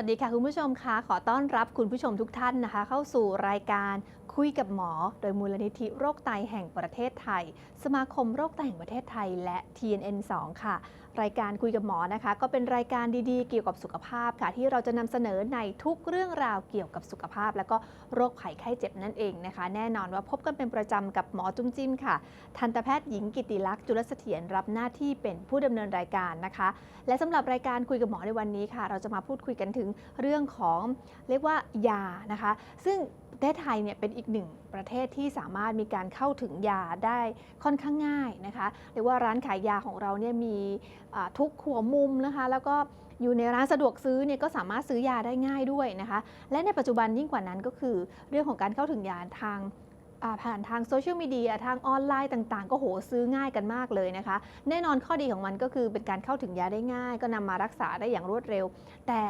สวัสดีค่ะคุณผู้ชมคะขอต้อนรับคุณผู้ชมทุกท่านนะคะ เข้าสู่รายการคุยกับหมอ โดยมูลนิธิโรคไตแห่งประเทศไทย สมาคมโรคไตแห่งประเทศไทยและ TNN 2 ค่ะ รายการคุยกับหมอนะคะ ก็เป็นรายการดีๆ เกี่ยวกับสุขภาพค่ะ ที่เราจะนำเสนอในทุกเรื่องราวเกี่ยวกับสุขภาพ แล้วก็โรคภัยไข้เจ็บนั่นเองนะคะ แน่นอนว่าพบกันเป็นประจำกับหมอจุ้มจิ้มค่ะ ทันตแพทย์หญิงกิติลักษณ์จุลเสถียรรับหน้าที่เป็นผู้ดำเนินรายการนะคะ และสำหรับรายการคุยกับหมอในวันนี้ค่ะ เราจะมาพูดคุยกันถึงเรื่องของเรียกว่ายานะคะ ซึ่ง ประเทศไทยเนี่ยเป็นอีกหนึ่งประเทศที่สามารถมีการเข้าถึงยาได้ค่อนข้างง่ายนะคะเรียกว่าร้านขายยาของเราเนี่ยมีทุกหัวมุมนะคะ แล้วก็อยู่ในร้านสะดวกซื้อเนี่ยก็สามารถซื้อยาได้ง่ายด้วยนะคะ และในปัจจุบันยิ่งกว่านั้นก็คือเรื่องของการเข้าถึงยาทาง ผ่านทางโซเชียลมีเดียทางออนไลน์ต่างๆ ก็โหซื้อง่ายกันมากเลยนะคะ แน่นอนข้อดีของมันก็คือเป็นการเข้าถึงยาได้ง่าย ก็นำมารักษาได้อย่างรวดเร็ว แต่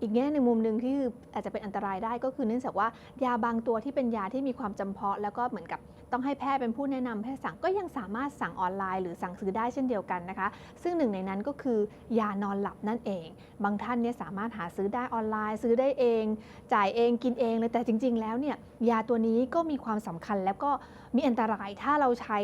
อีกแง่ในมุมหนึ่งที่อาจจะเป็นอันตรายได้ก็คือเนื่องจากว่ายาบางตัวที่เป็นยาที่มีความจำเพาะแล้วก็เหมือนกับ ต้องให้แพทย์เป็นผู้แนะนำแพทย์สั่งก็ยังสามารถสั่งออนไลน์หรือสั่งซื้อได้เช่นเดียวกันนะคะ ซึ่งหนึ่งในนั้นก็คือยานอนหลับนั่นเอง บางท่านเนี่ยสามารถหาซื้อได้ออนไลน์ ซื้อได้เอง จ่ายเองกินเองเลยแต่จริง ๆ แล้วเนี่ยยาตัวนี้ก็มีความสำคัญแล้วก็มีอันตรายถ้าเราใช้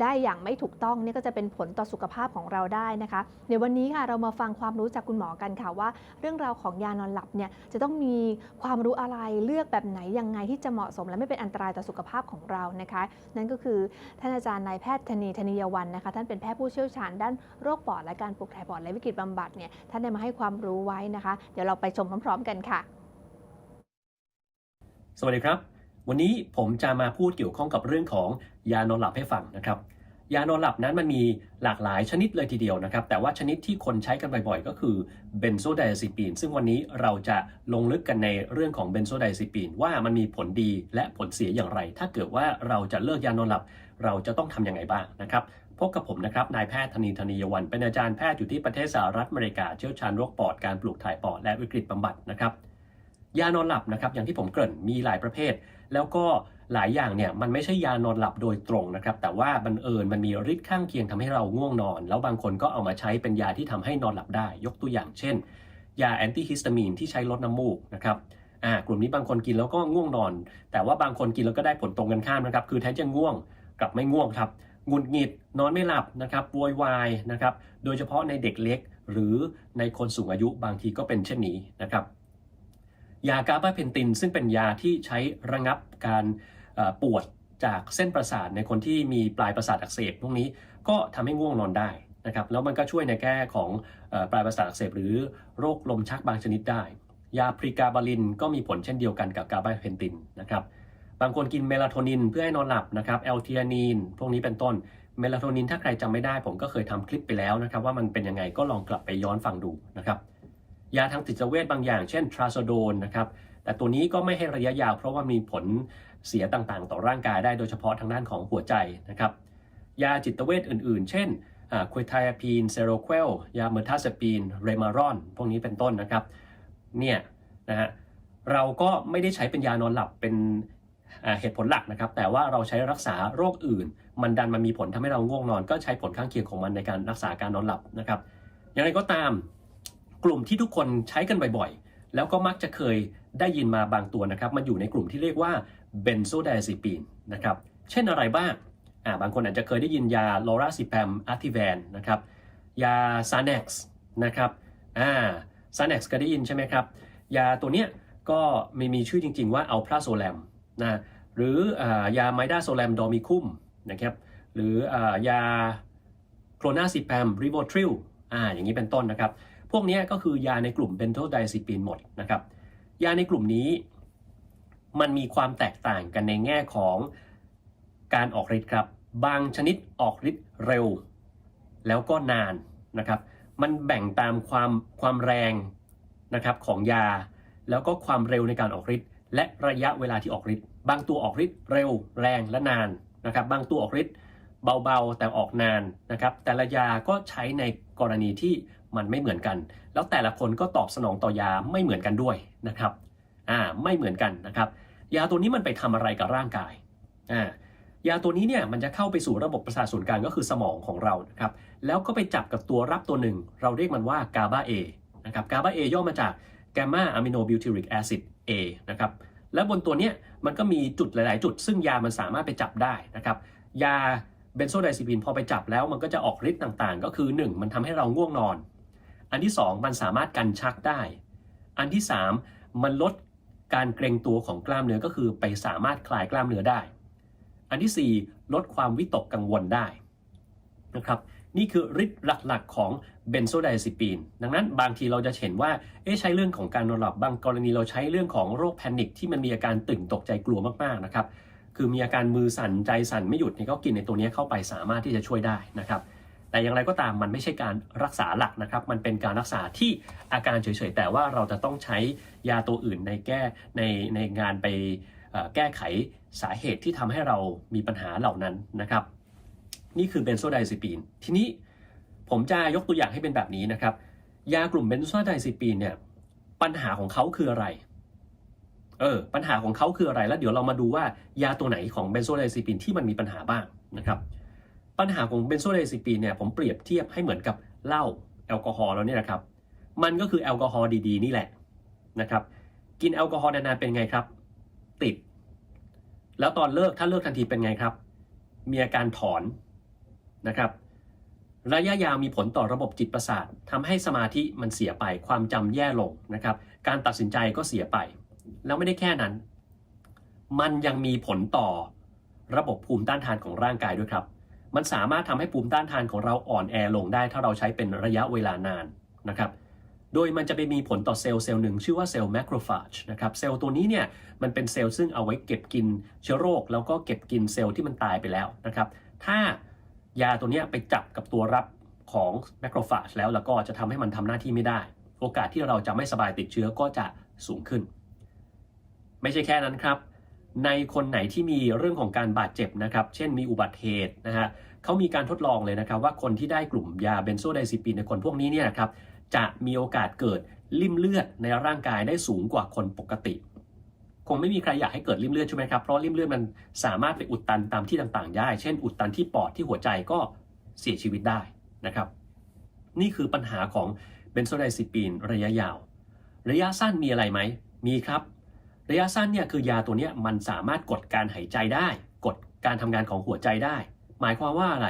ได้อย่างไม่ถูกต้องเนี่ยก็จะเป็นผลต่อสุขภาพของเราได้นะคะเดี๋ยววันนี้ค่ะเรามาฟังความรู้จากคุณหมอกันค่ะว่า เรื่องราวของยานอนหลับเนี่ยจะต้องมีความรู้อะไรเลือกแบบไหนยังไงที่จะเหมาะสมและไม่เป็นอันตรายต่อสุขภาพของเรานะคะนั่นก็คือท่านอาจารย์นายแพทย์ธนีธนียวันนะคะท่านเป็นแพทย์ผู้เชี่ยวชาญด้านโรคปอดและการปลูกถ่ายปอดและวิกฤตบำบัดเนี่ยท่านได้มาให้ความรู้ไว้นะคะ เดี๋ยวเราไปชมพร้อม ๆ กันค่ะ สวัสดีครับ วันนี้ผมจะมาพูดเกี่ยวข้องกับเรื่องของยานอนหลับให้ฟังนะครับ ยานอนหลับนั้นมันมีหลากหลายชนิดเลยทีเดียวนะครับ แต่ว่าชนิดที่คนใช้กันบ่อยๆ ก็คือเบนโซไดอะซิปีน ซึ่งวันนี้เราจะลงลึกกันในเรื่องของเบนโซไดอะซิปีน ว่ามันมีผลดีและผลเสียอย่างไร ถ้าเกิดว่าเราจะเลิกยานอนหลับ เราจะต้องทำยังไงบ้างนะครับพบกับผมนะครับ นายแพทย์ธนีธนียวัน เป็นอาจารย์แพทย์อยู่ที่ประเทศสหรัฐอเมริกา เชี่ยวชาญโรคปอด การปลูกถ่ายปอด และวิกฤตบำบัดนะครับ ยานอนหลับนะครับ อย่างที่ผมเกริ่น มีหลายประเภท แล้วก็ หลายอย่างเนี่ยมันไม่ใช่ยานอนหลับโดยตรงนะครับ แต่ว่าบังเอิญมันมีฤทธิ์ข้างเคียงทำให้เราง่วงนอน แล้วบางคนก็เอามาใช้เป็นยาที่ทำให้นอนหลับได้ ยกตัวอย่างเช่น ยาแอนติฮิสตามีนที่ใช้ลดน้ำมูกนะครับอ่ากลุ่มนี้บางคนกินแล้วก็ง่วงนอน แต่ว่าบางคนกินแล้วก็ได้ผลตรงกันข้ามนะครับ คือแทนจะง่วงกลับไม่ง่วงครับหงุดหงิดนอนไม่หลับนะครับโวยวายนะครับ โดยเฉพาะในเด็กเล็ก หรือในคนสูงอายุบางทีก็เป็นเช่นนี้นะครับ ยากาบาเพนตินซึ่งเป็นยาที่ใช้ระงับการ ปวดจากเส้นประสาทในคนที่มีปลายประสาทอักเสบพวกนี้ก็ทำให้ง่วงนอนได้นะครับแล้วมันก็ช่วยในแก้ของอปลายประสาทอักเสบหรือโรคลมชักบางชนิดได้ ยาพรีกาบาลินก็มีผลเช่นเดียวกันกับกาบาเพนตินนะครับบางคนกินเมลาโทนินเพื่อให้นอนหลับนะครับแอลเทีอานีนพวกนี้เป็นต้นเมลาโทนินถ้าใครจำไม่ได้ผมก็เคยทำคลิปไปแล้วนะครับ ว่ามันเป็นยังไงก็ลองกลับไปย้อนฟังดูนะครับยาทางจิตเวชบางอย่าง เช่นทราโซโดนนะครับแต่ตัวนี้ก็ไม่ให้ระยะยาวเพราะว่ามีผล เสียต่างๆ ต่อร่างกายได้โดยเฉพาะทางด้านของหัวใจนะครับ ยาจิตเวชอื่นๆ เช่นควิทายาพีนเซโรควลยาเมทาเปีน เรมารอน พวกนี้เป็นต้นนะครับ เนี่ยนะฮะ เราก็ไม่ได้ใช้เป็นยานอนหลับเป็นเหตุผลหลักนะครับ แต่ว่าเราใช้รักษาโรคอื่น มันดันมันมีผลทำให้เราง่วงนอน ก็ใช้ผลข้างเคียงของมันในการรักษาการนอนหลับนะครับ อย่างไรก็ตาม กลุ่มที่ทุกคนใช้กันบ่อยๆ แล้วก็มักจะเคยได้ยินมาบางตัวนะครับ มันอยู่ในกลุ่มที่เรียกว่า เบนโซไดอะซิปีนนะครับ เช่นอะไรบ้างอ่าบางคนอาจจะเคยได้ยินยาลอราซิแพมอาร์ติแวนนะครับ ยาซา n ็กซ์นะครับอ่าซา n ็กซ์ก็ได้ยินใช่ไหมครับ ยาตัวเนี้ยก็มีมีชื่อจริง ๆ ว่าอัลพราโซแลมนะหรืออายาไมดาโซแลมดอมิคุมนะครับหรืออายาโครนาซิแพมริโบทริลอ่าอย่างนี้เป็นต้นนะครับ พวกนี้ก็คือยาในกลุ่มเบนโทไดซิปีนหมดนะครับ ยาในกลุ่มนี้ มันมีความแตกต่างกันในแง่ของการออกฤทธิ์ครับ บางชนิดออกฤทธิ์เร็ว แล้วก็นานนะครับ มันแบ่งตามความความแรงนะครับของยา แล้วก็ความเร็วในการออกฤทธิ์และระยะเวลาที่ออกฤทธิ์บางตัวออกฤทธิ์เร็วแรงและนานนะครับ บางตัวออกฤทธิ์เบาๆแต่ออกนานนะครับ แต่ละยาก็ใช้ในกรณีที่มันไม่เหมือนกัน แล้วแต่ละคนก็ตอบสนองต่อยาไม่เหมือนกันด้วยนะครับ อ่าไม่เหมือนกันนะครับยาตัวนี้มันไปทำอะไรกับร่างกายอ่ายาตัวนี้เนี่ยมันจะเข้าไปสู่ระบบประสาทส่วนกลางก็คือสมองของเรานะครับแล้วก็ไปจับกับตัวรับตัวหนึ่ง เราเรียกมันว่ากาบาเอนะครับกาบาเอย่อมาจากกมมาอะมิโนบิวทิริกแอซิด A นะครับแล้วบนตัวเนี้ยมันก็มีจุดหลาย ๆ จุด ซึ่งยามันสามารถไปจับได้นะครับยาเบนโซไดซิปินพอไปจับแล้วมันก็จะออกฤทธิ์ต่าง ๆ ก็คือ 1 มันทำให้เราง่วงนอน อันที่ 2 มันสามารถกันชักได้ อันที่ 3 มันลด การเกรงตัวของกล้ามเนื้อก็คือไปสามารถคลายกล้ามเนื้อได้ อันทีสี่ 4 ลดความวิตกกังวลได้นะครับนี่คือฤทธิ์หลักๆ ของเบนโซไดซิปีน ดังนั้นบางทีเราจะเห็นว่า เอ๊ะใช้เรื่องของการนอนหลับบางกรณีเราใช้เรื่องของโรคแพนิคที่มันมีอาการตื่นตกใจกลัวมากๆนะครับ คือมีอาการมือสั่นใจสั่นไม่หยุดเนี่ยก็กินในตัวนี้เข้าไปสามารถที่จะช่วยได้นะครับ แต่อย่างไรก็ตามมันไม่ใช่การรักษาหลักนะครับ มันเป็นการรักษาที่อาการเฉยๆ แต่ว่าเราจะต้องใช้ยาตัวอื่นในแก้ในในงานไปแก้ไขสาเหตุที่ทำให้เรามีปัญหาเหล่านั้นนะครับ นี่คือเบนโซไดซิปีน ทีนี้ผมจะยกตัวอย่างให้เป็นแบบนี้นะครับ ยากลุ่มเบนโซไดซิปีนเนี่ยปัญหาของเขาคืออะไรเออปัญหาของเขาคืออะไรแล้วเดี๋ยวเรามาดูว่ายาตัวไหนของเบนโซไดซิปีนที่มันมีปัญหาบ้างนะครับ ปัญหาของเบนโซไดซิปีนเนี่ยผมเปรียบเทียบให้เหมือนกับเหล้าแอลกอฮอล์แล้วเนี่ยนะครับ มันก็คือแอลกอฮอล์ดีๆ นี่แหละนะครับ กินแอลกอฮอล์นานๆเป็นไงครับ ติด แล้วตอนเลิกถ้าเลิกทันทีเป็นไงครับ มีอาการถอนนะครับระยะยาวมีผลต่อระบบจิตประสาททำให้สมาธิมันเสียไป ความจำแย่ลงนะครับ การตัดสินใจก็เสียไป แล้วไม่ได้แค่นั้น มันยังมีผลต่อระบบภูมิต้านทานของร่างกายด้วยครับ มันสามารถทำให้ภูมิต้านทานของเราอ่อนแอลงได้ ถ้าเราใช้เป็นระยะเวลานานนะครับโดยมันจะไปมีผลต่อเซลล์เซลล์หนึ่งชื่อว่าเซลล์แมคโครฟาจนะครับเซลล์ตัวนี้เนี่ยมันเป็นเซลล์ซึ่งเอาไว้เก็บกินเชื้อโรค แล้วก็เก็บกินเซลล์ที่มันตายไปแล้วนะครับถ้ายาตัวนี้ไปจับกับตัวรับของแมคโครฟาจแล้วแล้วก็จะทำให้มันทำหน้าที่ไม่ได้ โอกาสที่เราจะไม่สบายติดเชื้อก็จะสูงขึ้น ไม่ใช่แค่นั้นครับ ในคนไหนที่มีเรื่องของการบาดเจ็บนะครับ เช่นมีอุบัติเหตุนะฮะเขามีการทดลองเลยนะครับว่าคนที่ได้กลุ่มยาเบนโซไดซิปีนในคนพวกนี้เนี่ยนะครับจะมีโอกาสเกิดริ่มเลือดในร่างกายได้สูงกว่าคนปกติ คงไม่มีใครอยากให้เกิดริ่มเลือดใช่ไหมครับ เพราะริ่มเลือดมันสามารถไปอุดตันตามที่ต่างๆ ได้ เช่น อุดตันที่ปอดที่หัวใจก็เสียชีวิตได้นะครับ นี่คือปัญหาของเบนโซไดซิปีนระยะยาว ระยะสั้นมีอะไรไหม มีครับ ระยะสั้นเนี่ยคือยาตัวนี้มันสามารถกดการหายใจได้ กดการทำงานของหัวใจได้ หมายความว่าอะไร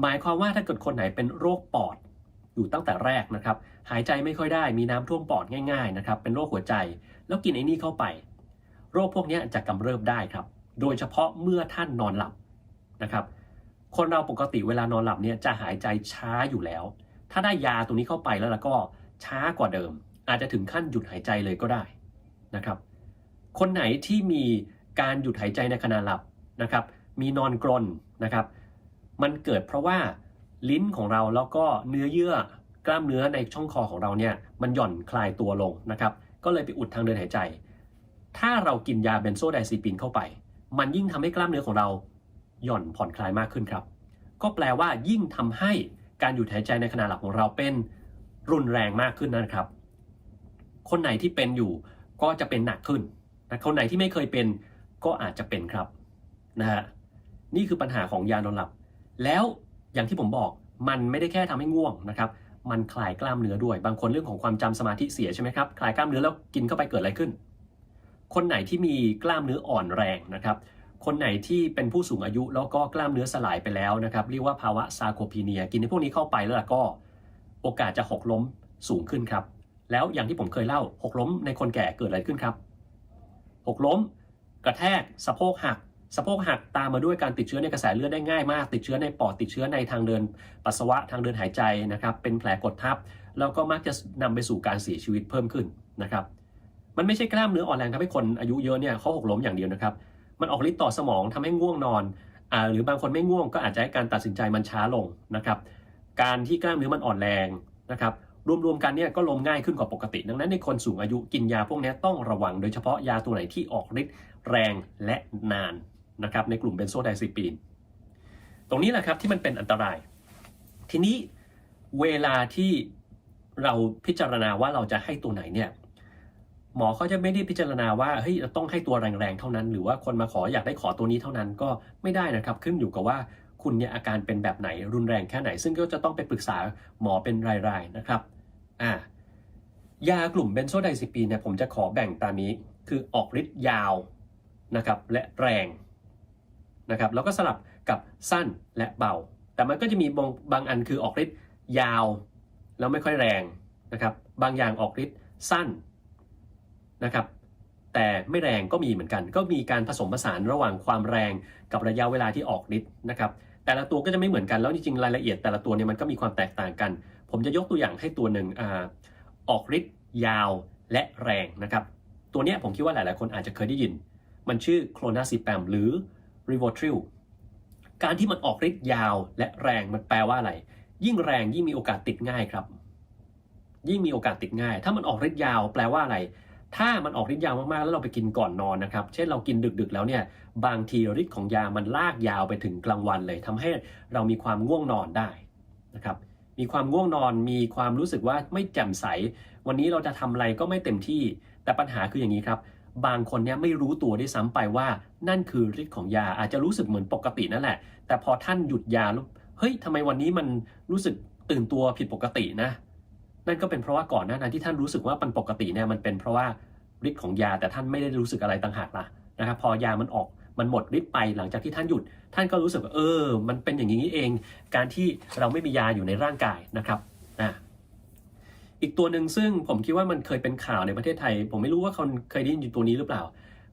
หมายความว่าถ้าเกิดคนไหนเป็นโรคปอด อยู่ตั้งแต่แรกนะครับ หายใจไม่ค่อยได้มีน้ำท่วมปอดง่ายๆนะครับเป็นโรคหัวใจ แล้วกินไอ้นี่เข้าไป โรคพวกนี้จะกำเริบได้ครับ โดยเฉพาะเมื่อท่านนอนหลับนะครับคนเราปกติเวลานอนหลับเนี่ยจะหายใจช้าอยู่แล้ว ถ้าได้ยาตัวนี้เข้าไปแล้วแล้วก็ช้ากว่าเดิม อาจจะถึงขั้นหยุดหายใจเลยก็ได้นะครับ คนไหนที่มีการหยุดหายใจในขณะหลับนะครับ มีนอนกรนนะครับ มันเกิดเพราะว่าลิ้นของเราแล้วก็เนื้อเยื่อกล้ามเนื้อในช่องคอของเราเนี่ยมันหย่อนคลายตัวลงนะครับ ก็เลยไปอุดทางเดินหายใจ ถ้าเรากินยาเบนโซไดซิปินเข้าไป มันยิ่งทำให้กล้ามเนื้อของเราหย่อนผ่อนคลายมากขึ้นครับ ก็แปลว่ายิ่งทำให้การหยุดหายใจในขณะหลับของเราเป็นรุนแรงมากขึ้นนะครับ คนไหนที่เป็นอยู่ก็จะเป็นหนักขึ้น นะคนไหนที่ไม่เคยเป็นก็อาจจะเป็นครับนะฮะนี่คือปัญหาของยานอนหลับ แล้วอย่างที่ผมบอกมันไม่ได้แค่ทำให้ง่วงนะครับ มันคลายกล้ามเนื้อด้วย บางคนเรื่องของความจำสมาธิเสียใช่ไหมครับ คลายกล้ามเนื้อแล้วกินเข้าไปเกิดอะไรขึ้น คนไหนที่มีกล้ามเนื้ออ่อนแรงนะครับ คนไหนที่เป็นผู้สูงอายุแล้วก็กล้ามเนื้อสลายไปแล้วนะครับ เรียกว่าภาวะซาโคพีเนีย กินในพวกนี้เข้าไปแล้วก็ โอกาสจะหกล้มสูงขึ้นครับ แล้วอย่างที่ผมเคยเล่าหกล้มในคนแก่เกิดอะไรขึ้นครับ หกล้ม กระแทกสะโพกหักสะโพกหักตามมาด้วยการติดเชื้อในกระแสเลือดได้ง่ายมาก ติดเชื้อในปอดติดเชื้อในทางเดิน ปัสสาวะทางเดินหายใจนะครับเป็นแผลกดทับ แล้วก็มักจะนำไปสู่การเสียชีวิตเพิ่มขึ้นนะครับมันไม่ใช่กล้ามเนื้ออ่อนแรงทำให้คนอายุเยอะเนี่ยเขาหกล้มอย่างเดียวนะครับ มันออกฤทธิ์ต่อสมองทำให้ง่วงนอนอ่าหรือบางคนไม่ง่วงก็อาจจะให้การตัดสินใจมันช้าลงนะครับการที่กล้ามเนื้อมันอ่อนแรงนะครับ รวมๆกันเนี่ยก็ลมง่ายขึ้นกว่าปกติ ดังนั้นในคนสูงอายุกินยาพวกนี้ต้องระวัง โดยเฉพาะยาตัวไหนที่ออกฤทธิ์แรงและนานนะครับในกลุ่มเบนโซไดซิปีน ตรงนี้แหละครับที่มันเป็นอันตราย ทีนี้เวลาที่เราพิจารณาว่าเราจะให้ตัวไหนเนี่ยหมอเขาจะไม่ได้พิจารณาว่าเฮ้ยเราต้องให้ตัวแรงๆเท่านั้น หรือว่าคนมาขออยากได้ขอตัวนี้เท่านั้นก็ไม่ได้นะครับขึ้นอยู่กับว่าคุณเนี่ยอาการเป็นแบบไหนรุนแรงแค่ไหน ซึ่งก็จะต้องไปปรึกษาหมอเป็นรายๆนะครับ อ่ายากลุ่มเบนโซไดซิปีนเนี่ยผมจะขอแบ่งตามนี้ คือออกฤทธิ์ยาวนะครับและแรงนะครับแล้วก็สลับกับสั้นและเบา แต่มันก็จะมีบางบางอันคือออกฤทธิ์ยาวแล้วไม่ค่อยแรงนะครับบางอย่างออกฤทธิ์สั้นนะครับแต่ไม่แรงก็มีเหมือนกัน ก็มีการผสมผสานระหว่างความแรงกับระยะเวลาที่ออกฤทธิ์นะครับแต่ละตัวก็จะไม่เหมือนกันแล้วจริงๆรายละเอียดแต่ละตัวเนี่ยมันก็มีความแตกต่างกัน ผมจะยกตัวอย่างให้ตัวหนึ่งออกฤทธิ์ยาวและแรงนะครับ ตัวนี้ผมคิดว่าหลาย ๆ คนอาจจะเคยได้ยิน มันชื่อโคลนาซิแปมหรือ r i v o t r i l การที่มันออกฤทธิ์ยาวและแรงมันแปลว่าอะไร ยิ่งแรงยิ่งมีโอกาสติดง่ายครับ ยิ่งมีโอกาสติดง่าย ถ้ามันออกฤทธิ์ยาวแปลว่าอะไร ถ้ามันออกฤทธิ์ยาวมาก ๆ แล้วเราไปกินก่อนนอนนะครับ เช่นเรากินดึก ๆ แล้วเนี่ย บางทีฤทธิ์ของยามันลากยาวไปถึงกลางวันเลยทำให้เรามีความง่วงนอนได้นะครับ มีความง่วงนอน มีความรู้สึกว่าไม่แจ่มใส วันนี้เราจะทำอะไรก็ไม่เต็มที่ แต่ปัญหาคืออย่างนี้ครับ บางคนเนี่ยไม่รู้ตัวด้วยซ้ำไปว่า นั่นคือฤทธิ์ของยา อาจจะรู้สึกเหมือนปกตินั่นแหละ แต่พอท่านหยุดยาแล้วเฮ้ยทำไมวันนี้มันรู้สึกตื่นตัวผิดปกตินะ นั่นก็เป็นเพราะว่าก่อนหน้านั้นที่ท่านรู้สึกว่ามันปกติเนี่ยมันเป็นเพราะว่าฤทธิ์ของยาแต่ท่านไม่ได้รู้สึกอะไรต่างหากล่ะนะครับ พอยามันออก มันหมดฤทธิ์ไปหลังจากที่ท่านหยุด ท่านก็รู้สึกว่าเออ มันเป็นอย่างนี้เอง การที่เราไม่มียาอยู่ในร่างกายนะครับอ่าอีกตัวหนึ่งซึ่งผมคิดว่ามันเคยเป็นข่าวในประเทศไทย ผมไม่รู้ว่าคนเคยได้ยินอยู่ตัวนี้หรือเปล่า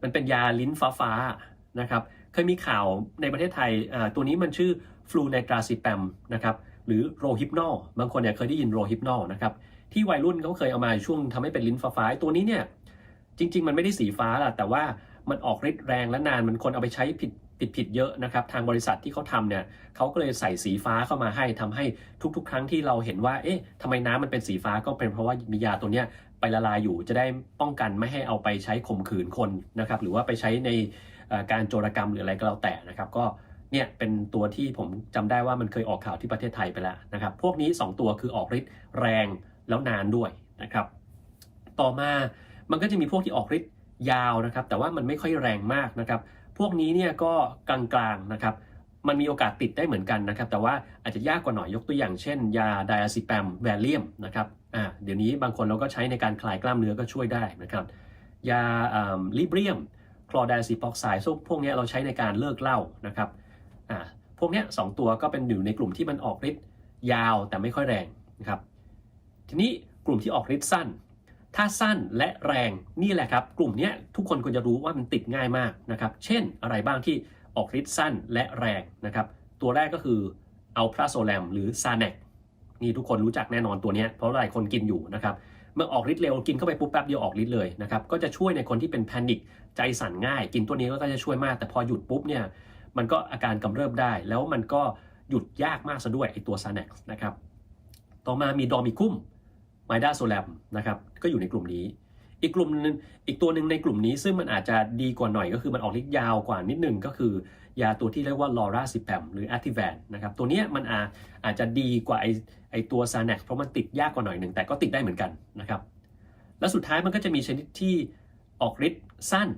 มันเป็นยาลิ้นฟ้าฟ้าๆนะครับเคยมีข่าวในประเทศไทยตัวนี้มันชื่อฟลูไนตราซิแปมนะครับหรือโรฮิปนอลบางคนเนี่ยเคยได้ยินโรฮิปนอลนะครับที่วัยรุ่นเขาเคยเอามาช่วงทำให้เป็นลิ้นฟ้าฟ้าๆตัวนี้เนี่ยจริง ๆ มันไม่ได้สีฟ้าล่ะแต่ว่า มันออกฤทธิ์แรงและนานมันคนเอาไปใช้ผิดผิดผิดเยอะนะครับ ทางบริษัทที่เขาทำเนี่ยเขาก็เลยใส่สีฟ้าเข้ามาให้ทำให้ทุก ๆ ครั้งที่เราเห็นว่า เอ๊ะทำไมน้ำมันเป็นสีฟ้าก็เป็นเพราะว่ามียาตัวเนี้ยไปละลายอยู่จะได้ป้องกันไม่ให้เอาไปใช้ข่มขืนคนนะครับ หรือว่าไปใช้ในการโจรกรรมหรืออะไรก็แล้วแต่นะครับ ก็เนี่ยเป็นตัวที่ผมจำได้ว่ามันเคยออกข่าวที่ประเทศไทยไปแล้วนะครับ พวกนี้ 2 ตัวคือออกฤทธิ์แรงแล้วนานด้วยนะครับ ต่อมามันก็จะมีพวกที่ออกฤทธิ์ ยาวนะครับ แต่ว่ามันไม่ค่อยแรงมากนะครับ พวกนี้เนี่ยก็กลางๆนะครับ มันมีโอกาสติดได้เหมือนกันนะครับ แต่ว่าอาจจะยากกว่าหน่อยยกตัวอย่างเช่น ยาไดอะซิแปมแวลเลียมนะครับอ่าเดี๋ยวนี้บางคนเราก็ใช้ในการคลายกล้ามเนื้อก็ช่วยได้นะครับ ยาลิเบรียมคลอไดซิปอกไซด์พวกนี้เราใช้ในการเลิกเหล้านะครับอ่าพวกนี้สองตัวก็เป็นอยู่ในกลุ่มที่มันออกฤทธิ์ยาวแต่ไม่ค่อยแรงนะครับ ทีนี้กลุ่มที่ออกฤทธิ์สั้น ถ้าสั้นและแรงนี่แหละครับ กลุ่มนี้ทุกคนควรจะรู้ว่ามันติดง่ายมากนะครับเช่นอะไรบ้างที่ออกฤทธิ์สั้นและแรงนะครับตัวแรกก็คืออัลพราโซแลมหรือซาเนกนี่ทุกคนรู้จักแน่นอนตัวนี้เพราะหลายคนกินอยู่นะครับเมื่อออกฤทธิ์เร็วกินเข้าไปปุ๊บแป๊บเดียวออกฤทธิ์เลยนะครับก็จะช่วยในคนที่เป็นแพนิคใจสั่นง่าย กินตัวนี้ก็จะช่วยมาก แต่พอหยุดปุ๊บเนี่ยมันก็อาการกำเริบได้ แล้วมันก็หยุดยากมากซะด้วยไอตัวซาเนกนะครับต่อมามีดอมิคุม ไมดาโซแลมนะครับก็อยู่ในกลุ่มนี้ อีกกลุ่มนึงอีกตัวหนึ่งในกลุ่มนี้ซึ่งมันอาจจะดีกว่าหน่อยก็คือมันออกฤทธิ์ยาวกว่านิดนึงก็คือยาตัวที่เรียกว่าลอราซิแปมหรือแอติแวนนะครับตัวนี้มันอาอาจจะดีกว่าไอไอตัวซาเนกเพราะมันติดยากกว่าหน่อยหนึ่งแต่ก็ติดได้เหมือนกันนะครับแล้วสุดท้ายมันก็จะมีชนิดที่ออกฤทธิ์สั้น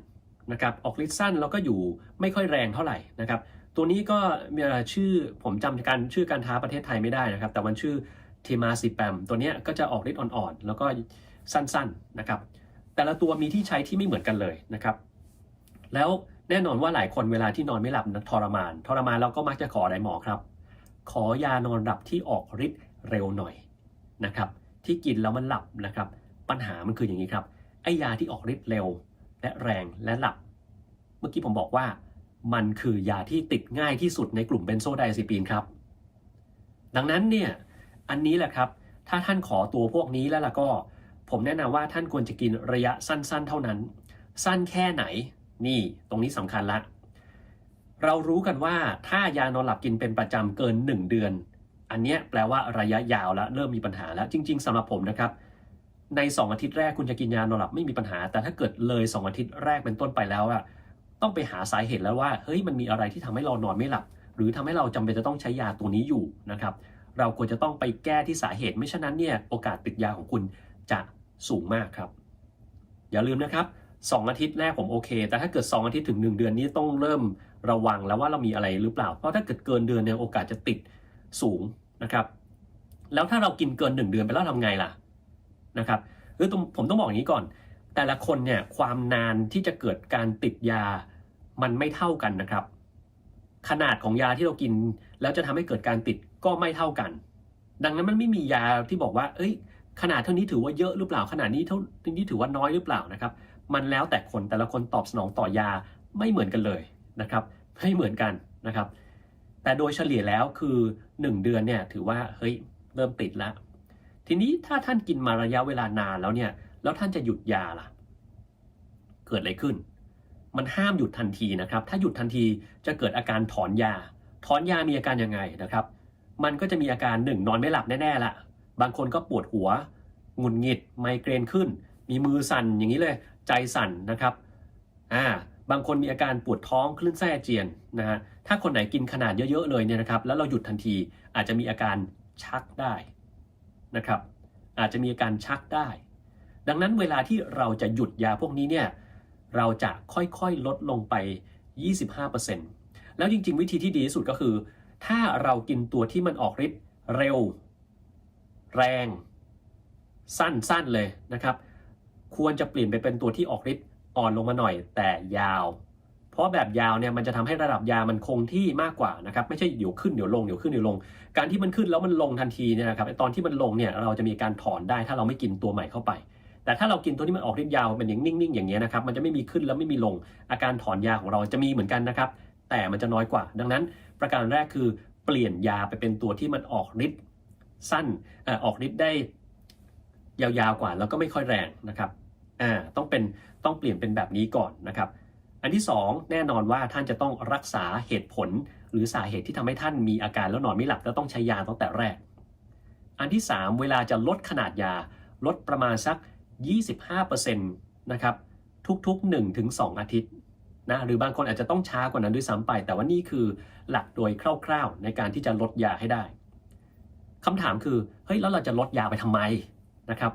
นะครับออกฤทธิ์สั้นแล้วก็อยู่ไม่ค่อยแรงเท่าไหร่นะครับตัวนี้ก็มีชื่อผมจำการชื่อการท้าประเทศไทยไม่ได้นะครับ แต่มันชื่อ เทมาซิแปมตัวนี้ก็จะออกฤทธิ์อ่อนๆ แล้วก็สั้นๆนะครับ แต่ละตัวมีที่ใช้ที่ไม่เหมือนกันเลยนะครับ แล้วแน่นอนว่าหลายคนเวลาที่นอนไม่หลับนะทรมาน ทรมานเราก็มักจะขออะไรหมอครับ ขอยานอนหลับที่ออกฤทธิ์เร็วหน่อยนะครับ ที่กินแล้วมันหลับนะครับ ปัญหามันคืออย่างนี้ครับไอยาที่ออกฤทธิ์เร็ว และแรงและหลับ เมื่อกี้ผมบอกว่า มันคือยาที่ติดง่ายที่สุดในกลุ่มเบนโซไดอะซิปีนครับ ดังนั้นเนี่ย อันนี้แหละครับ ถ้าท่านขอตัวพวกนี้แล้วล่ะก็ ผมแนะนำว่าท่านควรจะกินระยะสั้นๆ เท่านั้น สั้นแค่ไหน นี่ตรงนี้สำคัญละ เรารู้กันว่าถ้ายานอนหลับกินเป็นประจำเกิน 1 เดือน อันเนี้ยแปลว่าระยะยาวแล้วเริ่มมีปัญหาแล้ว จริง ๆสำหรับผมนะครับ ใน 2 อาทิตย์แรกคุณจะกินยานอนหลับไม่มีปัญหา แต่ถ้าเกิดเลย 2 อาทิตย์แรกเป็นต้นไปแล้วอะต้องไปหาสาเหตุแล้วว่าเฮ้ยมันมีอะไรที่ทำให้เรานอนไม่หลับ หรือทำให้เราจำเป็นจะต้องใช้ยาตัวนี้อยู่นะครับ เราควรจะต้องไปแก้ที่สาเหตุไม่ฉะนั้นเนี่ยโอกาสติดยาของคุณจะสูงมากครับ อย่าลืมนะครับ 2 อาทิตย์แรกผมโอเค แต่ถ้าเกิด 2 อาทิตย์ถึง 1 เดือนนี้ต้องเริ่มระวังแล้วว่าเรามีอะไรหรือเปล่า เพราะถ้าเกิดเกินเดือนเนี่ยโอกาสจะติดสูงนะครับ แล้วถ้าเรากินเกิน 1 เดือนไปแล้วทำไงล่ะนะครับคืออผมต้องบอกอย่างนี้ก่อน แต่ละคนเนี่ยความนานที่จะเกิดการติดยามันไม่เท่ากันนะครับ ขนาดของยาที่เรากิน แล้วจะทำให้เกิดการติดก็ไม่เท่ากัน ดังนั้นมันไม่มียาที่บอกว่า เอ้ย ขนาดเท่านี้ถือว่าเยอะหรือเปล่า ขนาดนี้เท่านี้ถือว่าน้อยหรือเปล่านะครับ มันแล้วแต่คนแต่ละคนตอบสนองต่อยาไม่เหมือนกันเลยนะครับ ไม่เหมือนกันนะครับ แต่โดยเฉลี่ยแล้วคือ 1 เดือนเนี่ยถือว่าเฮ้ยเริ่มติดแล้ว ทีนี้ถ้าท่านกินมาระยะเวลานานแล้วเนี่ย แล้วท่านจะหยุดยาล่ะ เกิดอะไรขึ้น มันห้ามหยุดทันทีนะครับ ถ้าหยุดทันทีจะเกิดอาการถอนยา ถอนยามีอาการยังไงนะครับ มันก็จะมีอาการหนึ่งนอนไม่หลับแน่ๆละบางคนก็ปวดหัวหงุดหงิดไมเกรนขึ้น มีมือสั่นอย่างนี้เลย ใจสั่นนะครับอ่าบางคนมีอาการปวดท้องคลื่นไส้อาเจียนนะฮะถ้าคนไหนกินขนาดเยอะๆเลยเนี่ยนะครับ แล้วเราหยุดทันทีอาจจะมีอาการชักได้นะครับ อาจจะมีอาการชักได้ ดังนั้นเวลาที่เราจะหยุดยาพวกนี้เนี่ยเราจะค่อยๆลดลงไป 25% แล้วจริง ๆ วิธีที่ดีที่สุดก็คือ ถ้าเรากินตัวที่มันออกฤทธิ์เร็ว แรง สั้นๆเลยนะครับ ควรจะเปลี่ยนไปเป็นตัวที่ออกฤทธิ์อ่อนลงมาหน่อยแต่ยาว เพราะแบบยาวเนี่ยมันจะทำให้ระดับยามันคงที่มากกว่านะครับไม่ใช่เดี๋ยวขึ้นเดี๋ยวลงเดี๋ยวขึ้นเดี๋ยวลง การที่มันขึ้นแล้วมันลงทันทีเนี่ยนะครับตอนที่มันลงเนี่ยเราจะมีการถอนได้ถ้าเราไม่กินตัวใหม่เข้าไปแต่ถ้าเรากินตัวที่มันออกฤทธิ์ยาวเป็นอย่างนิ่งๆอย่างเงี้ยนะครับมันจะไม่มีขึ้นแล้วไม่มีลงอาการถอนยาของเราจะมีเหมือนกันนะครับ แต่มันจะน้อยกว่า ดังนั้น ประการแรกคือเปลี่ยนยาไปเป็นตัวที่มันออกฤทธิ์สั้นอออกฤทธิ์ได้ยาวๆกว่า แล้วก็ไม่ค่อยแรงนะครับต้องเป็นต้องเปลี่ยนเป็นแบบนี้ก่อนนะครับ อันที่สองแน่นอนว่าท่านจะต้องรักษาเหตุผล หรือสาเหตุที่ทำให้ท่านมีอาการแล้วนอนไม่หลับแล้วต้องใช้ยาตั้งแต่แรก อันที่ 3 เวลาจะลดขนาดยาลดประมาณสัก 25%นะครับทุกๆ 1-2 อาทิตย์ นะหรือบางคนอาจจะต้องช้ากว่านั้นด้วยซ้ำไป แต่ว่านี่คือหลักโดยคร่าวๆ ในการที่จะลดยาให้ได้คำถามคือเฮ้ยแล้วเราจะลดยาไปทำไมนะครับ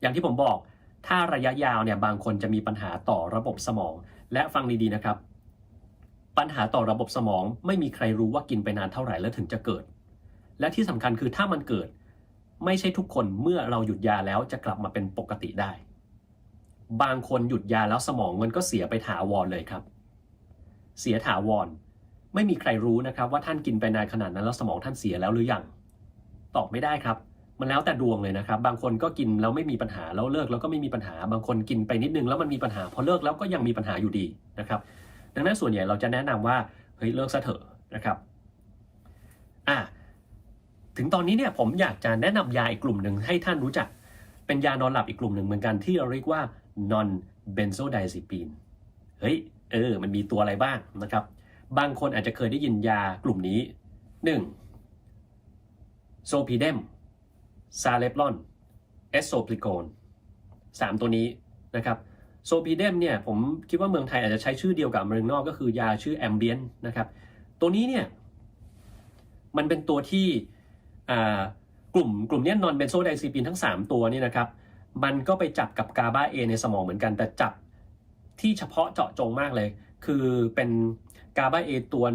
อย่างที่ผมบอกถ้าระยะยาวเนี่ยบางคนจะมีปัญหาต่อระบบสมอง และฟังดีๆนะครับ ปัญหาต่อระบบสมองไม่มีใครรู้ว่ากินไปนานเท่าไหร่แล้วถึงจะเกิด และที่สำคัญคือถ้ามันเกิด ไม่ใช่ทุกคนเมื่อเราหยุดยาแล้วจะกลับมาเป็นปกติได้ บางคนหยุดยาแล้วสมองมันก็เสียไปถาวรเลยครับ เสียถาวร ไม่มีใครรู้นะครับ ว่าท่านกินไปนานขนาดนั้นแล้วสมองท่านเสียแล้วหรือยัง ตอบไม่ได้ครับ มันแล้วแต่ดวงเลยนะครับ บางคนก็กินแล้วไม่มีปัญหาแล้วเลิกแล้วก็ไม่มีปัญหา บางคนกินไปนิดนึงแล้วมันมีปัญหาพอเลิกแล้วก็ยังมีปัญหาอยู่ดีนะครับ ดังนั้นส่วนใหญ่เราจะแนะนำว่าเฮ้ยเลิกซะเถอะนะครับ อะถึงตอนนี้เนี่ยผมอยากจะแนะนำยาอีกกลุ่มหนึ่งให้ท่านรู้จัก เป็นยานอนหลับอีกกลุ่มหนึ่งเหมือนกันที่เราเรียกว่า non benzodiazepine เฮ้ยเออมันมีตัวอะไรบ้างนะครับ บางคนอาจจะเคยได้ยินยากลุ่มนี้ 1. โซพีเดมซาเลปลอนเอสโซพลิโกนสามตัวนี้นะครับโซพีเดมเนี่ยผมคิดว่าเมืองไทยอาจจะใช้ชื่อเดียวกับเมืองนอกก็คือยาชื่อแอมเบียนนะครับ ตัวนี้เนี่ยมันเป็นตัวที่กลุ่มกลุ่มนี้นอนเบนโซไดซีปีนทั้ง 3 ตัวนี่นะครับ มันก็ไปจับกับกาบาเอในสมองเหมือนกัน แต่จับที่เฉพาะเจาะจงมากเลย คือเป็นกาบาเอตัว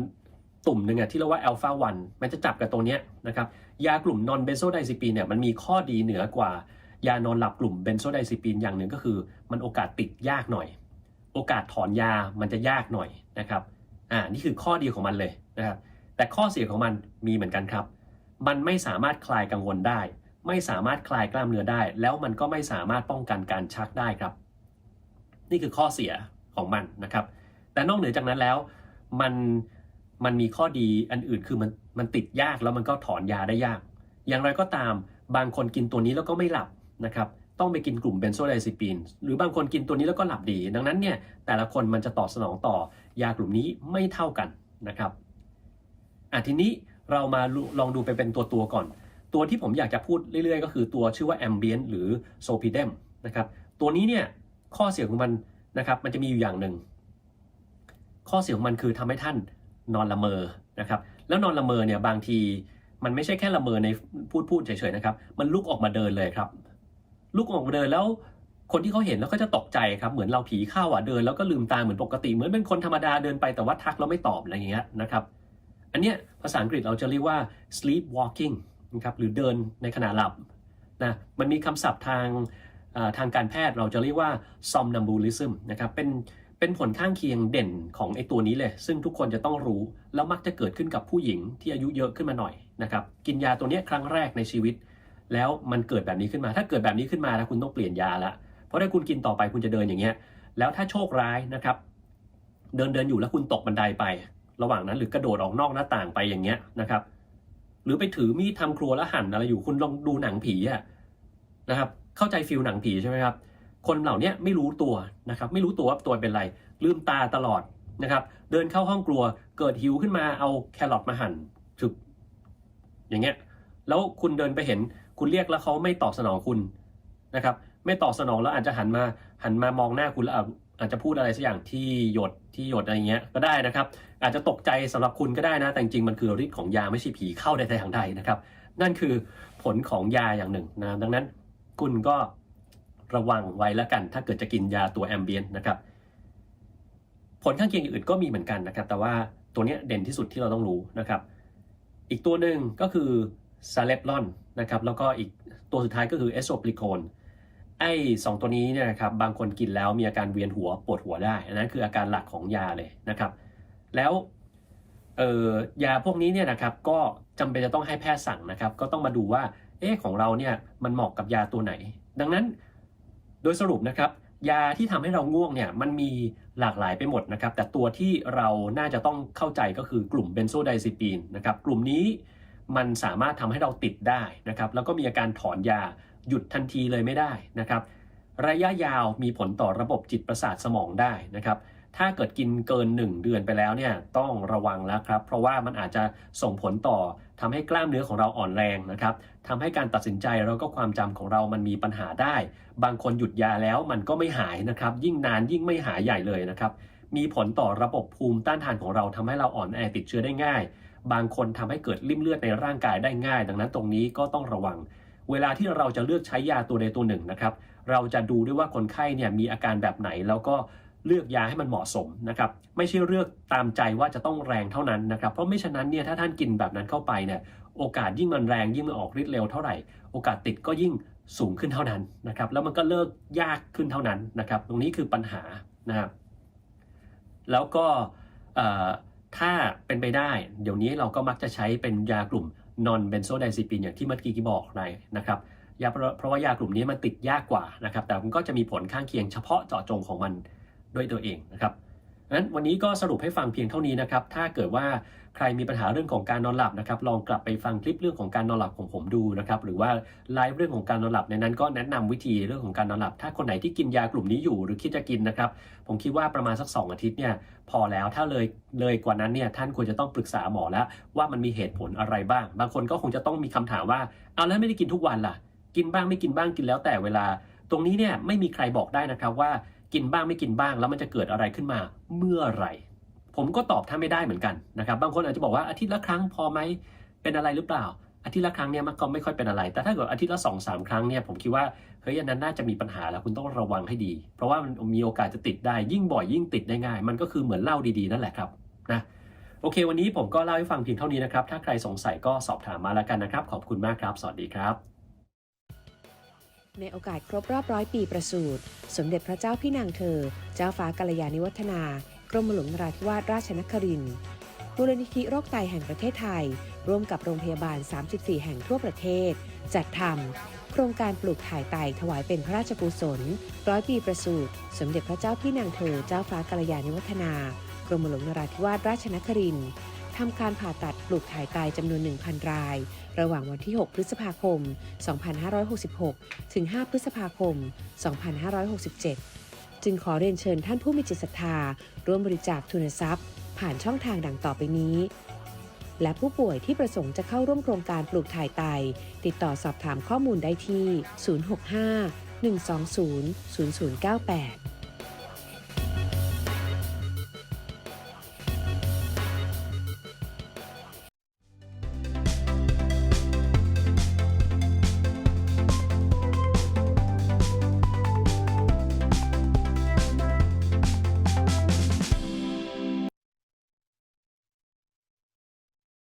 ตุ่มหนึ่งอะที่เรียกว่าอัลฟาวันมันจะจับกับตัวเนี้ยนะครับยากลุ่มนอนเบนโซไดซีปีนเนี่ยมันมีข้อดีเหนือกว่ายานอนหลับกลุ่มเบนโซไดซิปีนอย่างหนึ่งก็คือ มันโอกาสติดยากหน่อย โอกาสถอนยามันจะยากหน่อยนะครับอ่านี่คือข้อดีของมันเลยนะครับแต่ข้อเสียของมันมีเหมือนกันครับ มันไม่สามารถคลายกังวลได้ ไม่สามารถคลายกล้ามเนื้อได้ แล้วมันก็ไม่สามารถป้องกันการชักได้ครับ นี่คือข้อเสียของมันนะครับ แต่นอกเหนือจากนั้นแล้วมันมันมีข้อดีอันอื่นคือมันมันติดยากแล้วมันก็ถอนยาได้ยาก อย่างไรก็ตามบางคนกินตัวนี้แล้วก็ไม่หลับนะครับต้องไปกินกลุ่มเบนโซไดซิปีนหรือบางคนกินตัวนี้แล้วก็หลับดี ดังนั้นเนี่ยแต่ละคนมันจะตอบสนองต่อยากลุ่มนี้ไม่เท่ากันนะครับอะทีนี้เรามาลองดูไปเป็นตัวตัวก่อน ตัวที่ผมอยากจะพูดเรื่อยๆ ก็คือตัวชื่อว่าแอมเบียนหรือโซพีเดมนะครับตัวนี้เนี่ยข้อเสียของมันนะครับมันจะมีอยู่อย่างหนึ่ง ข้อเสียของมันคือทำให้ท่านนอนละเมอนะครับแล้วนอนละเมอเนี่ยบางทีมันไม่ใช่แค่ละเมอในพูดพูดเฉยๆนะครับมันลุกออกมาเดินเลยครับ ลุกออกมาเดินแล้วคนที่เขาเห็นแล้วก็จะตกใจครับเหมือนเราผีเข้าอะเดินแล้วก็ลืมตาเหมือนปกติเหมือนเป็นคนธรรมดาเดินไปแต่ว่าทักแล้วไม่ตอบอะไรอย่างเงี้ยนะครับ อันเนี้ยภาษาอังกฤษเราจะเรียกว่า sleep walking นะครับหรือเดินในขณะหลับนะมันมีคำศัพท์ทางทางการแพทย์เราจะเรียกว่า somnambulism นะครับเป็นเป็นผลข้างเคียงเด่นของไอตัวนี้เลย ซึ่งทุกคนจะต้องรู้ แล้วมักจะเกิดขึ้นกับผู้หญิงที่อายุเยอะขึ้นมาหน่อยนะครับกินยาตัวนี้ครั้งแรกในชีวิต แล้วมันเกิดแบบนี้ขึ้นมา ถ้าเกิดแบบนี้ขึ้นมานะคุณต้องเปลี่ยนยาละเพราะถ้าคุณกินต่อไปคุณจะเดินอย่างเงี้ยแล้วถ้าโชคร้ายนะครับเดินเดินอยู่แล้วคุณตกบันไดไป ระหว่างนั้นหรือกระโดดออกนอกหน้าต่างไปอย่างเงี้ยนะครับ หรือไปถือมีดทำครัวแล้วหั่นอะไรอยู่คุณลองดูหนังผีอะนะครับ เข้าใจฟิลหนังผีใช่ไหมครับ คนเหล่านี้ไม่รู้ตัวนะครับ ไม่รู้ตัวว่าตัวเป็นอะไร ลืมตาตลอดนะครับ เดินเข้าห้องครัว เกิดหิวขึ้นมาเอาแครอทมาหั่นถึกอย่างเงี้ย แล้วคุณเดินไปเห็น คุณเรียกแล้วเขาไม่ตอบสนองคุณนะครับ ไม่ตอบสนองแล้วอาจจะหันมาหันมามองหน้าคุณแล้ว อาจจะพูดอะไรสักอย่างที่หยดที่หยดอะไรเงี้ยก็ได้นะครับ อาจจะตกใจสำหรับคุณก็ได้นะ แต่จริงมันคือฤทธิ์ของยาไม่ใช่ผีเข้าใดทางใดนะครับ นั่นคือผลของยาอย่างหนึ่งนะดังนั้นคุณก็ระวังไว้แล้วกัน ถ้าเกิดจะกินยาตัวแอมเบียนนะครับผลข้างเคียงอื่นก็มีเหมือนกันนะครับ แต่ว่าตัวนี้เด่นที่สุดที่เราต้องรู้นะครับ อีกตัวหนึ่งก็คือซาเลปลอนนะครับแล้วก็อีกตัวสุดท้ายก็คือเอสโ p ปลิโคน ไอ้สองตัวนี้เนี่ยนะครับบางคนกินแล้วมีอาการเวียนหัวปวดหัวได้ อันนั้นคืออาการหลักของยาเลยนะครับ แล้วเอ่อยาพวกนี้เนี่ยนะครับก็จำเป็นจะต้องให้แพทย์สั่งนะครับ ก็ต้องมาดูว่าเอ๊ะของเราเนี่ยมันเหมาะกับยาตัวไหน ดังนั้นโดยสรุปนะครับ ยาที่ทำให้เราง่วงเนี่ยมันมีหลากหลายไปหมดนะครับ แต่ตัวที่เราน่าจะต้องเข้าใจก็คือกลุ่มเบนโซไดซิปีนนะครับ กลุ่มนี้มันสามารถทำให้เราติดได้นะครับ แล้วก็มีอาการถอนยา หยุดทันทีเลยไม่ได้นะครับ ระยะยาวมีผลต่อระบบจิตประสาทสมองได้นะครับถ้าเกิดกินเกิน 1 เดือนไปแล้วเนี่ยต้องระวังแล้วครับ เพราะว่ามันอาจจะส่งผลต่อทำให้กล้ามเนื้อของเราอ่อนแรงนะครับทำให้การตัดสินใจแล้วก็ความจำของเรามันมีปัญหาได้ บางคนหยุดยาแล้วมันก็ไม่หายนะครับ ยิ่งนานยิ่งไม่หายใหญ่เลยนะครับ มีผลต่อระบบภูมิต้านทานของเราทำให้เราอ่อนแอติดเชื้อได้ง่าย บางคนทำให้เกิดริ่มเลือดในร่างกายได้ง่าย ดังนั้นตรงนี้ก็ต้องระวัง เวลาที่เราจะเลือกใช้ยาตัวใดตัวหนึ่งนะครับ เราจะดูด้วยว่าคนไข้เนี่ยมีอาการแบบไหนแล้วก็เลือกยาให้มันเหมาะสมนะครับ ไม่ใช่เลือกตามใจว่าจะต้องแรงเท่านั้นนะครับ เพราะไม่ฉะนั้นเนี่ยถ้าท่านกินแบบนั้นเข้าไปเนี่ยโอกาสยิ่งมันแรงยิ่งมันออกฤทธิ์เร็วเท่าไหร่ โอกาสติดก็ยิ่งสูงขึ้นเท่านั้นนะครับ แล้วมันก็เลิกยากขึ้นเท่านั้นนะครับ ตรงนี้คือปัญหานะครับแล้วก็ถ้าเป็นไปได้ เดี๋ยวนี้เราก็มักจะใช้เป็นยากลุ่ม นอนเบนโซไดซิปินอย่างที่เมื่อกี้บอกไปนะครับยาเพราะเพราะว่ายากลุ่มนี้มันติดยากกว่านะครับ แต่มันก็จะมีผลข้างเคียงเฉพาะเจาะจงของมันด้วยตัวเองนะครับงั้นวันนี้ก็สรุปให้ฟังเพียงเท่านี้นะครับ ถ้าเกิดว่า ใครมีปัญหาเรื่องของการนอนหลับนะครับลองกลับไปฟังคลิปเรื่องของการนอนหลับของผมดูนะครับหรือว่าไลฟ์เรื่องของการนอนหลับในนั้นก็แนะนำวิธีเรื่องของการนอนหลับ ถ้าคนไหนที่กินยากลุ่มนี้อยู่หรือคิดจะกินนะครับผมคิดว่าประมาณสัก 2 อาทิตย์เนี่ยพอแล้วถ้าเลยเลยกว่านั้นเนี่ยท่านควรจะต้องปรึกษาหมอแล้วว่ามันมีเหตุผลอะไรบ้าง บางคนก็คงจะต้องมีคำถามว่าเอาแล้วไม่ได้กินทุกวันล่ะ กินบ้างไม่กินบ้างกินแล้วแต่เวลา ตรงนี้เนี่ยไม่มีใครบอกได้นะครับว่ากินบ้างไม่กินบ้างแล้วมันจะเกิดอะไรขึ้นมาเมื่อไหร่ ผมก็ตอบท่านไม่ได้เหมือนกันนะครับบางคนอาจจะบอกว่าอาทิตย์ละครั้งพอไหมเป็นอะไรหรือเปล่า อาทิตย์ละครั้งเนี่ยมันก็ไม่ค่อยเป็นอะไร แต่ถ้าเกิดอาทิตย์ละสองสามครั้งเนี่ยผมคิดว่าเฮ้ยอันนั้นน่าจะมีปัญหาแล้วคุณต้องระวังให้ดี เพราะว่ามันมีโอกาสจะติดได้ยิ่งบ่อยยิ่งติดได้ง่าย มันก็คือเหมือนเหล้าดีๆนั่นแหละครับนะโอเค วันนี้ผมก็เล่าให้ฟังเพียงเท่านี้นะครับ ถ้าใครสงสัยก็สอบถามมาแล้วกันนะครับ ขอบคุณมากครับ สวัสดีครับ ในโอกาสครบรอบร้อยปีประสูติสมเด็จพระเจ้าพี่นางเธอ เจ้าฟ้ากัลยาณิวัฒนา กรมหลวงนราธิวาสราชนครินทร์มูลนิธิโรคไตแห่งประเทศไทย ร่วมกับโรงพยาบาล 34 แห่งทั่วประเทศ จัดทำโครงการปลูกถ่ายไตถวายเป็นพระราชกุศลร้อยปีประสูติสมเด็จพระเจ้าพี่นางเธอเจ้าฟ้ากัลยาณิวัฒนากรมหลวงนราธิวาสราชนครินทร์ทำการผ่าตัดปลูกถ่ายไตจำนวน 1,000 ราย ระหว่างวันที่ 6 พฤษภาคม 2566 ถึง 5 พฤษภาคม 2567 จึงขอเรียนเชิญท่านผู้มีจิตศรัทธา ร่วมบริจาคทุนทรัพย์ ผ่านช่องทางดังต่อไปนี้ และผู้ป่วยที่ประสงค์จะเข้าร่วมโครงการปลูกถ่ายไต ติดต่อสอบถามข้อมูลได้ที่ 065 120 0098